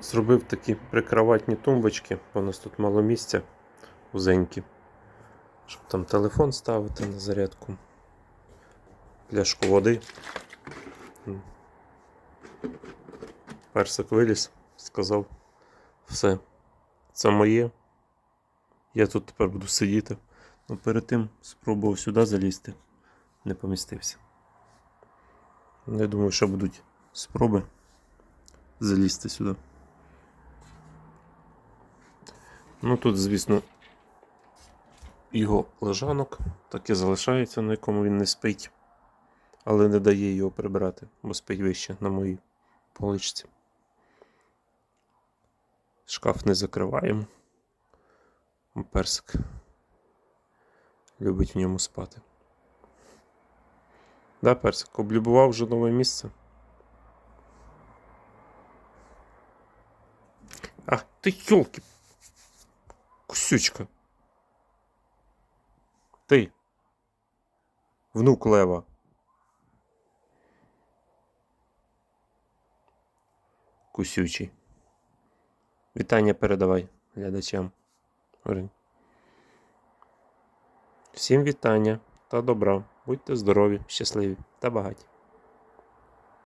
Зробив такі прикроватні тумбочки, бо у нас тут мало місця узенькі. Щоб там телефон ставити на зарядку. Пляшку води. Персик виліз, сказав, все, це моє. Я тут тепер буду сидіти. Ну, перед тим спробував сюди залізти. Не помістився. Я думаю, що будуть спроби залізти сюди. Ну тут, звісно, його лежанок так і залишається, на якому він не спить, але не дає його прибрати, бо спить вище на моїй поличці. Шкаф не закриваємо. Персик любить в ньому спати. Да, персик, облюбував вже нове місце. А, ти йолки. Кусючка. Ти. Внук Лева. Кусючий. Вітання передавай глядачам. Всім вітання та добра. Будьте здорові, щасливі та багаті.